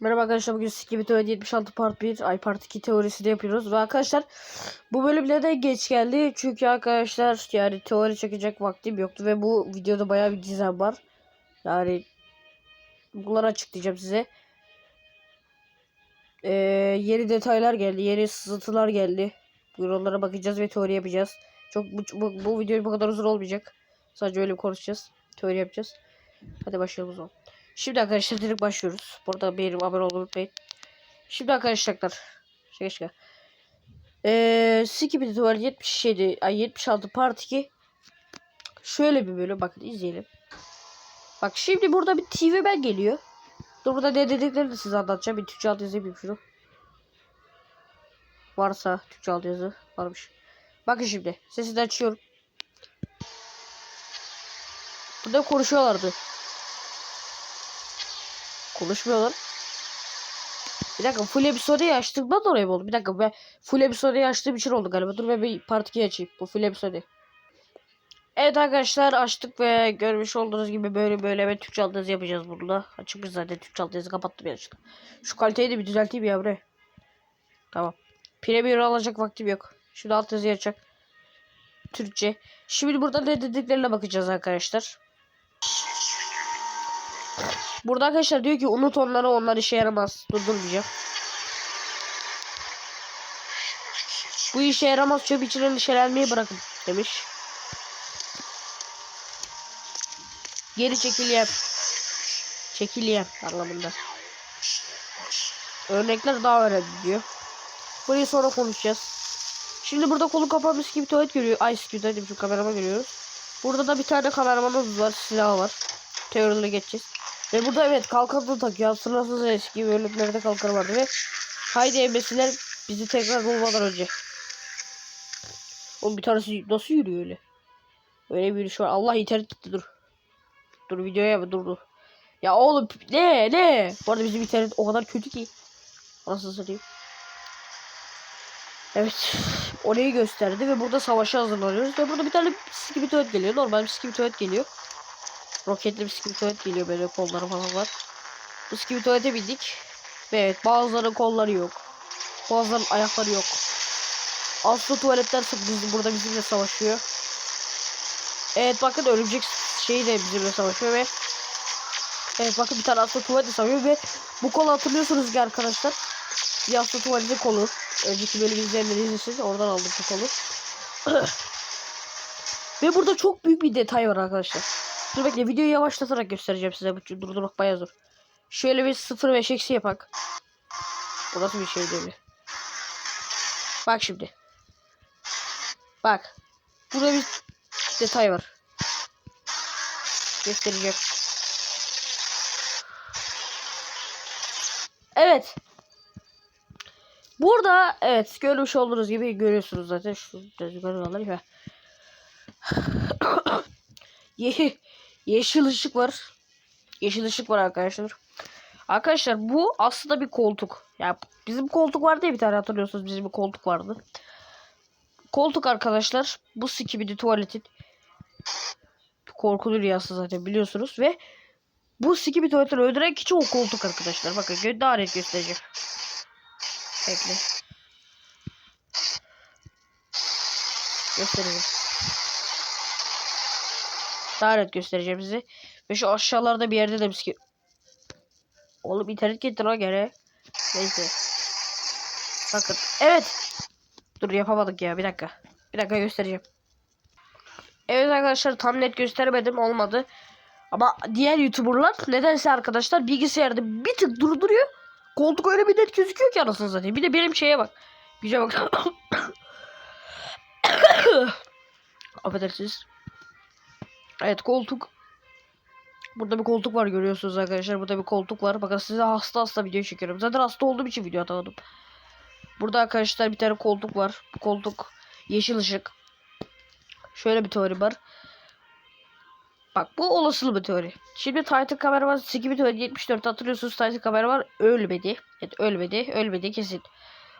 Merhaba arkadaşlar bugün Skibidi Teori 76 Part 1 ay Part 2 teorisini yapıyoruz. Ve arkadaşlar bu bölüm neden geç geldi. Çünkü arkadaşlar yani teori çekecek vaktim yoktu ve bu videoda bayağı bir gizem var. Yani bunları açıklayacağım size. Ee, yeni detaylar geldi yeni sızıntılar geldi. Bugün onlara bakacağız ve teori yapacağız. Çok bu, bu, bu video bu kadar uzun olmayacak. Sadece öyle konuşacağız teori yapacağız. Hadi başlayalım o zaman Şimdi arkadaşlar direkt başlıyoruz. Burada beğenip abone olmayı unutmayın. Şimdi arkadaşlar. Şaka şaka. Eee Skibidi Tuval 77 ay 76 part 2 Şöyle bir bölüm bakın izleyelim. Bak şimdi burada bir TV ben geliyor. Dur burada ne dediklerini de size anlatacağım. Bir Türkçe alt yazı yapayım şunu. Varsa Türkçe alt yazı varmış. Bakın şimdi sesini açıyorum. Burada konuşuyorlardı. Konuşmuyorlar. Bir dakika full episode'yi açtığımdan dolayı mı oldu? Bir dakika ben full episode'yi açtığım için oldu galiba. Dur ben bir part 2 açayım. Bu full episode. Evet arkadaşlar açtık ve görmüş olduğunuz gibi böyle böyle ve Türkçe altyazı yapacağız burada. Açıkmış zaten Türkçe altyazı kapattım yanlışlıkla. Şu kaliteyi de bir düzelteyim ya buraya. Tamam. Premium alacak vaktim yok. Şimdi altyazı açacak. Türkçe. Şimdi burada ne dediklerine bakacağız arkadaşlar. Burada arkadaşlar diyor ki unut onları onlar işe yaramaz. Durdurmayacağım. Bu işe yaramaz çöp için endişelenmeyi bırakın demiş. Geri çekileyim. Çekileyim anlamında. Örnekler daha önemli diyor. Burayı sonra konuşacağız. Şimdi burada kolu kapanmış gibi tuvalet görüyor. Ay gibi dedim şu kamerama görüyoruz. Burada da bir tane kameramanımız var. Silahı var. Teoriyle geçeceğiz. Ve burada evet kalkanını takıyor. Hatırlarsınız eski bölümlerde kalkanı vardı ve haydi embesiler bizi tekrar bulmadan önce. Oğlum bir tanesi nasıl yürüyor öyle? Öyle bir yürüyüş var. Allah internet gitti dur. Dur videoya mı dur dur. Ya oğlum ne ne? Bu arada bizim internet o kadar kötü ki. Nasıl satayım? Evet. Orayı gösterdi ve burada savaşa hazırlanıyoruz. Ve burada bir tane tuvalet geliyor. Normal bir tuvalet geliyor. Roketli skibidi tuvalet geliyor böyle kolları falan var. Skibidi tuvalete bindik. Ve evet bazılarının kolları yok. Bazılarının ayakları yok. Aslı tuvaletler bizim burada bizimle savaşıyor. Evet bakın örümcek şeyi de bizimle savaşıyor ve Evet bakın bir tane aslı tuvalet savaşıyor ve bu kolu hatırlıyorsunuz ki arkadaşlar. Bir aslı tuvaletin kolu. Önceki bölüm izleyenleri izlesin. Oradan aldım bu kolu. ve burada çok büyük bir detay var arkadaşlar. Dur bekle videoyu yavaşlatarak göstereceğim size. Bu durdurmak bayağı zor. Şöyle bir 0 5 eksi yapak. Bu nasıl bir şey değil Bak şimdi. Bak. Burada bir detay var. Göstereceğim. Evet. Burada evet görmüş olduğunuz gibi görüyorsunuz zaten şu ya. Ye yeşil ışık var. Yeşil ışık var arkadaşlar. Arkadaşlar bu aslında bir koltuk. Ya bizim koltuk vardı ya bir tane hatırlıyorsunuz bizim bir koltuk vardı. Koltuk arkadaşlar bu skibidi tuvaletin korkulu rüyası zaten biliyorsunuz ve bu skibidi tuvaletini öldüren kişi o koltuk arkadaşlar. Bakın daha net göstereceğim. Bekle. Göstereceğim. Daha net göstereceğim size. Ve şu aşağılarda bir yerde de ki. Oğlum internet getir o gene. Neyse. Bakın. Evet. Dur yapamadık ya. Bir dakika. Bir dakika göstereceğim. Evet arkadaşlar tam net göstermedim. Olmadı. Ama diğer youtuberlar nedense arkadaşlar bilgisayarda bir tık durduruyor. Koltuk öyle bir net gözüküyor ki anasını zaten. Bir de benim şeye bak. Güce bak. Affedersiniz. Evet koltuk. Burada bir koltuk var görüyorsunuz arkadaşlar. Burada bir koltuk var. Bakın size hasta hasta video çekiyorum. Zaten hasta olduğum için video atamadım. Burada arkadaşlar bir tane koltuk var. Bu koltuk yeşil ışık. Şöyle bir teori var. Bak bu olasılı bir teori. Şimdi Titan kamera var. Skibidi teori 74 hatırlıyorsunuz Titan kamera var. Ölmedi. Evet ölmedi. Ölmedi kesin.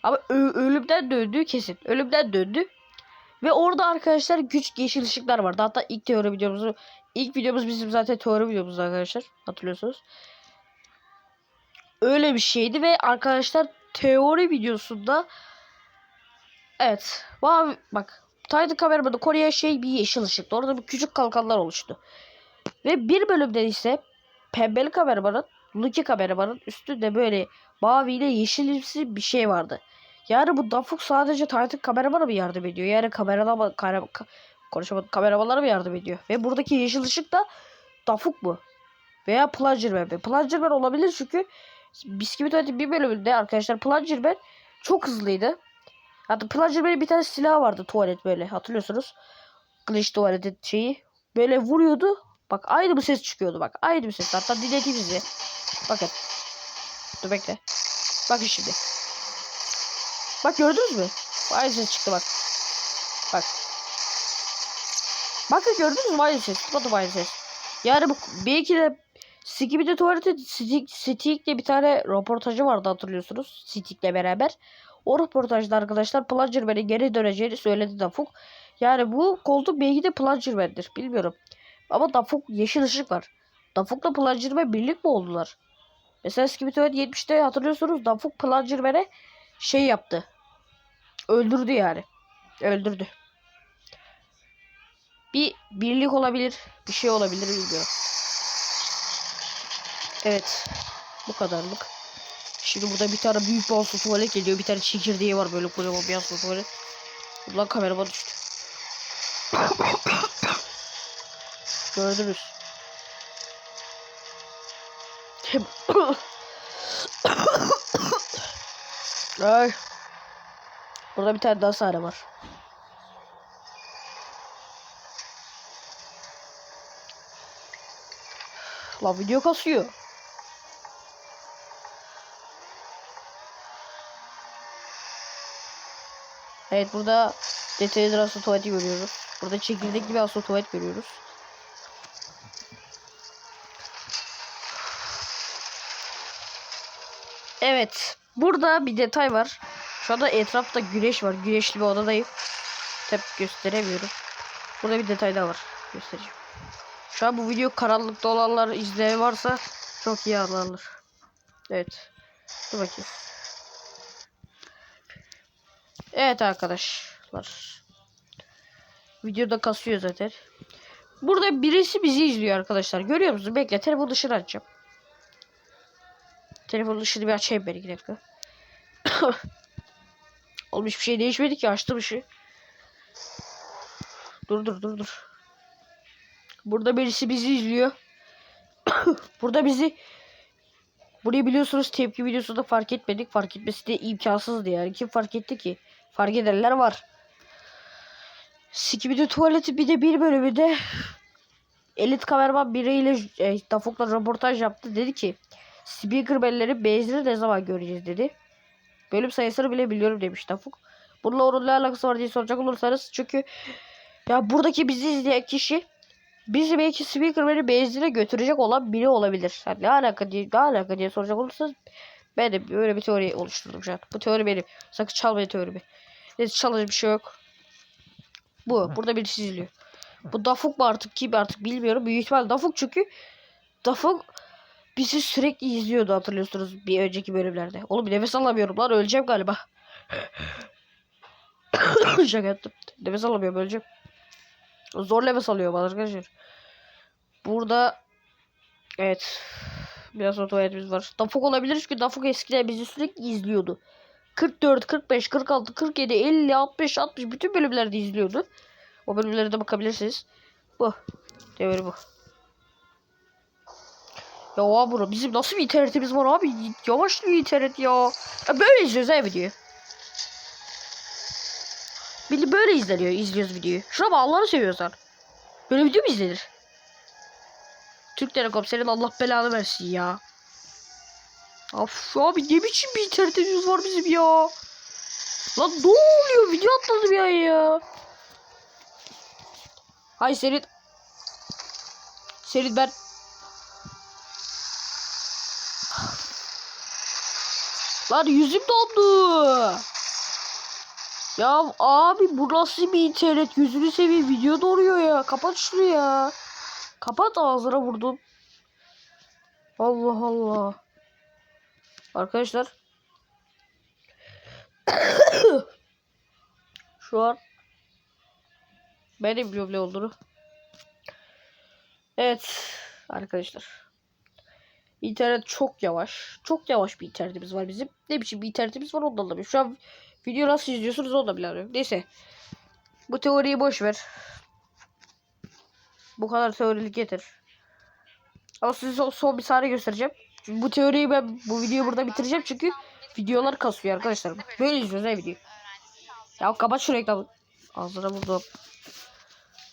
Ama ölümden döndü kesin. Ölümden döndü. Ve orada arkadaşlar güç yeşil ışıklar vardı. Hatta ilk teori videomuzu ilk videomuz bizim zaten teori videomuz arkadaşlar. Hatırlıyorsunuz. öyle bir şeydi ve arkadaşlar teori videosunda evet mavi bak Titan kameramada koruyan şey bir yeşil ışıktı. Orada bir küçük kalkanlar oluştu. Ve bir bölümde ise pembeli kameramanın Lucky kameramanın üstünde böyle mavi ile yeşilimsi bir şey vardı. Yani bu Dafuk sadece Titan kameramana mı yardım ediyor? Yani kamerama, kamera, ka- konuşamadım, kameramanlara mı yardım ediyor? Ve buradaki yeşil ışık da Dafuk mu? Veya Plungerman mi? Plungerman olabilir çünkü Bisküvit Tuvalet'in bir bölümünde arkadaşlar Plungerman çok hızlıydı. Hatta Plungerman'in bir tane silahı vardı tuvalet böyle hatırlıyorsunuz. Glitch tuvaletin şeyi. Böyle vuruyordu. Bak aynı bu ses çıkıyordu bak. Aynı bir ses. Hatta dinleteyim size. Bakın. Dur bekle. Bakın şimdi. Bak gördünüz mü? Ses çıktı bak. Bak. Bakın gördünüz mü. Tıpatıp aynı ses. Yani bu belki de Skibidi Tuvalet'in Stick, Stick'le bir tane röportajı vardı hatırlıyorsunuz. Stick'le beraber. O röportajda arkadaşlar Plungerman'in geri döneceğini söyledi Dafuk. Yani bu koltuk belki de Plungerman'dir. Bilmiyorum. Ama Dafuk yeşil ışık var. Dafuk'la Plungerman birlik mi oldular? Mesela Skibidi Tuvalet 70'te hatırlıyorsunuz Dafuk Plungerman'e şey yaptı. Öldürdü yani. Öldürdü. Bir birlik olabilir. Bir şey olabilir bilmiyorum. Evet. Bu kadarlık. Şimdi burada bir tane büyük bir aslı tuvalet geliyor. Bir tane çekirdeği var böyle kocaman bir aslı tuvalet. Ulan kamerama düştü. Gördünüz. Ay. Burada bir tane daha sahne var. Lan video kasıyor. Evet burada detaylı asıl tuvaleti görüyoruz. Burada çekirdek gibi asıl tuvalet görüyoruz. Evet. Burada bir detay var. Şu anda etrafta güneş var. Güneşli bir odadayım. Tabi gösteremiyorum. Burada bir detay daha var. Göstereceğim. Şu an bu video karanlıkta olanlar izleyen varsa çok iyi anlarlar. Evet. Dur bakayım. Evet arkadaşlar. Videoda kasıyor zaten. Burada birisi bizi izliyor arkadaşlar. Görüyor musunuz? Bekle telefon dışını açacağım. Telefon dışını bir açayım ben iki dakika. Oğlum hiçbir şey değişmedi ki açtım işi. Dur dur dur dur. Burada birisi bizi izliyor. Burada bizi Burayı biliyorsunuz tepki videosunda fark etmedik. Fark etmesi de imkansızdı yani. Kim fark etti ki? Fark edenler var. Skibidi tuvaleti bir de bir bölümünde elit kameraman biriyle e, Dafuk'la röportaj yaptı. Dedi ki Speaker belleri benzeri ne zaman göreceğiz dedi. Bölüm sayısını bile biliyorum demiş Dafuk. Bununla onun ne alakası var diye soracak olursanız çünkü ya buradaki bizi izleyen kişi bizi belki Speakerman'i benzine götürecek olan biri olabilir. Yani ne alaka diye, ne alaka diye soracak olursanız ben de böyle bir teori oluşturdum şu an. Bu teori benim. Sakın çalmayın teorimi. Neyse çalacak bir şey yok. Bu. Burada birisi izliyor. Bu Dafuk mu artık kim artık bilmiyorum. Büyük ihtimal Dafuk çünkü Dafuk bizi sürekli izliyordu hatırlıyorsunuz bir önceki bölümlerde. Oğlum nefes alamıyorum lan öleceğim galiba. Şaka yaptım. Nefes alamıyorum öleceğim. Zor nefes alıyorum arkadaşlar. Burada evet biraz otoyetimiz var. Dafuk olabilir çünkü Dafuk eskiden bizi sürekli izliyordu. 44, 45, 46, 47, 50, 60, 60 bütün bölümlerde izliyordu. O bölümlere de bakabilirsiniz. Bu. Teori bu. Ya abi bizim nasıl bir internetimiz var abi? Yavaşlıyor internet ya. ya böyle izliyoruz ha videoyu. Bildi böyle izleniyor, izliyoruz videoyu. Şuna bak Allah'ını seviyorsan. Böyle video mu izlenir? Türk Telekom senin Allah belanı versin ya. Of abi ne biçim bir internetimiz var bizim ya. Lan ne oluyor? Video atladım ya ya. Hay senin. Senin ben. Lan yüzüm dondu. Ya abi bu nasıl bir internet? Yüzünü seveyim video donuyor ya. Kapat şunu ya. Kapat ağzına vurdum. Allah Allah. Arkadaşlar. Şu an ben de biliyorum ne olduğunu. Evet arkadaşlar. İnternet çok yavaş. Çok yavaş bir internetimiz var bizim. Ne biçim bir internetimiz var ondan da bilmiyorum. Şu an video nasıl izliyorsunuz onu da bilmiyorum. Neyse. Bu teoriyi boş ver. Bu kadar teorilik yeter. Ama size son, son bir saniye göstereceğim. Çünkü bu teoriyi ben bu videoyu burada bitireceğim çünkü videolar kasıyor arkadaşlar. Böyle izliyoruz ha video. Ya kapat şu reklamı. Ağzına vurdum.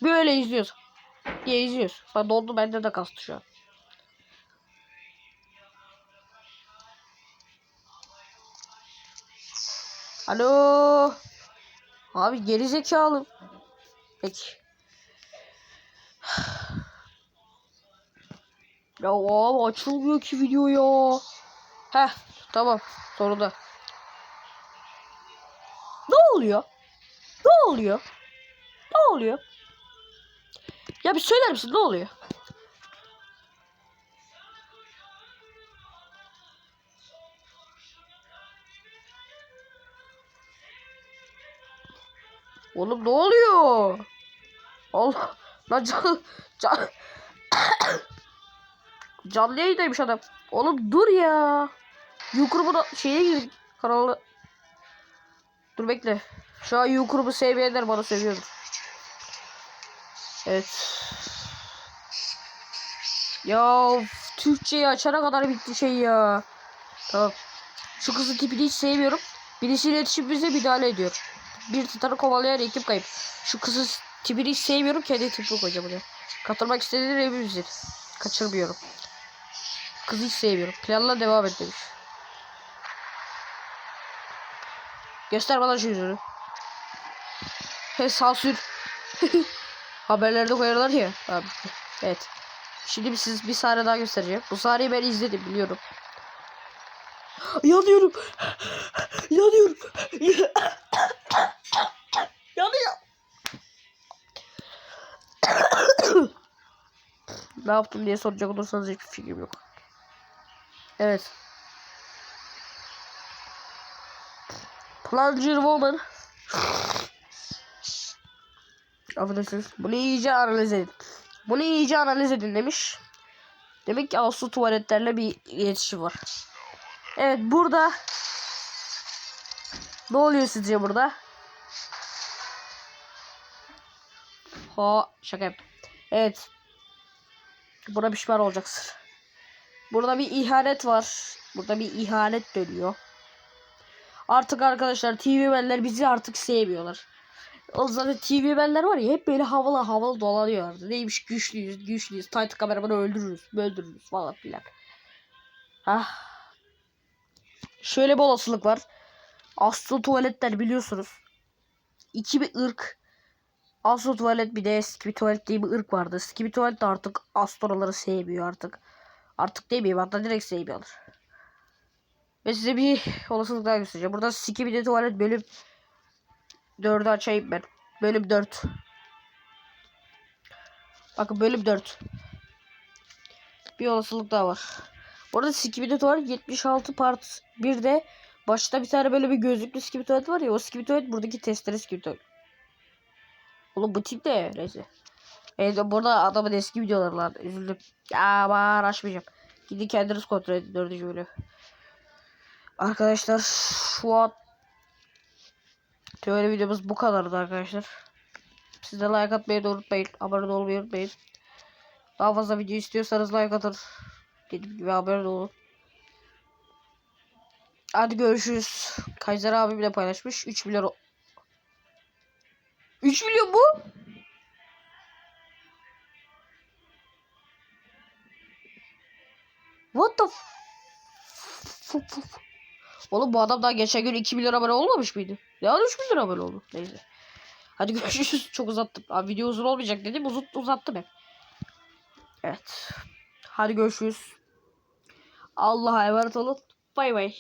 Böyle izliyoruz. Diye izliyoruz. Sonra doldu bende de kastı şu an. Alo. Abi geri zekalı. Peki. Ya abi açılmıyor ki video ya. Heh tamam sonunda. Ne oluyor? Ne oluyor? Ne oluyor? Ya bir söyler misin ne oluyor? Oğlum ne oluyor? Allah lan can, can canlı yayındaymış adam. Oğlum dur ya. Yukarı şeye girdik kanalı. Dur bekle. Şu an Yukarı sevmeyenler bana seviyordur. Evet. Ya Türkçeyi açana kadar bitti şey ya. Tamam. Şu kızın tipini hiç sevmiyorum. Birisi iletişimimize müdahale ediyor. Bir tutarı kovalayan ekip kayıp. Şu kızın tipini hiç sevmiyorum. Kendi tipini koyacağım buraya. Katılmak istediğin evimizdir. Kaçırmıyorum. Kızı hiç sevmiyorum. Planla devam et demiş. Göster bana şu yüzünü. He sansür. Haberlerde koyarlar ya. Abi. Evet. Şimdi siz bir sahne daha göstereceğim. Bu sahneyi ben izledim biliyorum. Yanıyorum. Yanıyorum. ne yaptım diye soracak olursanız hiçbir fikrim yok. Evet. Plunger Woman. Affedersiniz. Bunu iyice analiz edin. Bunu iyice analiz edin demiş. Demek ki Asu tuvaletlerle bir iletişim var. Evet burada ne oluyor sizce burada? Ha şaka yap. Evet. Buna pişman olacaksın. Burada bir ihanet var. Burada bir ihanet dönüyor. Artık arkadaşlar TV benler bizi artık sevmiyorlar. O zaten TV benler var ya hep böyle havalı havalı dolanıyorlardı. Neymiş güçlüyüz güçlüyüz. Titan kameramanı öldürürüz öldürürüz falan filan. Ah. Şöyle bir olasılık var. Aslı tuvaletler biliyorsunuz. İki bir ırk. Aslı tuvalet bir de eski tuvalet diye bir ırk vardı. Eski tuvalet de artık astroları sevmiyor artık. Artık demeyeyim hatta direkt sevmiyorlar. Ve size bir olasılık daha göstereceğim. Burada Skibidi tuvalet bölüm 4'ü açayım ben. Bölüm 4. Bakın bölüm 4. Bir olasılık daha var. Orada Skibidi tuvalet 76 part 1'de başta bir tane böyle bir gözlüklü Skibidi tuvalet var ya o Skibidi tuvalet buradaki testere Skibidi tuvalet. Oğlum bu tip de neyse. Evet burada adamın eski videoları lan üzüldüm. Ben açmayacağım. Gidin kendiniz kontrol edin dördüncü bölüm. Arkadaşlar şu an teori videomuz bu kadardı arkadaşlar. Siz de like atmayı da unutmayın. Abone olmayı unutmayın. Daha fazla video istiyorsanız like atın. Dediğim gibi abone olun. Hadi görüşürüz. Kaiser abimle paylaşmış. 3 milyon 3 milyon bu? What the Oğlum bu adam daha geçen gün 2 milyon abone olmamış mıydı? Ya 3 milyon abone oldu. Neyse. Hadi görüşürüz. Çok uzattım. Abi video uzun olmayacak dedim. Uzun uzattım hep. Evet. Hadi görüşürüz. Allah'a emanet olun. Bay bay.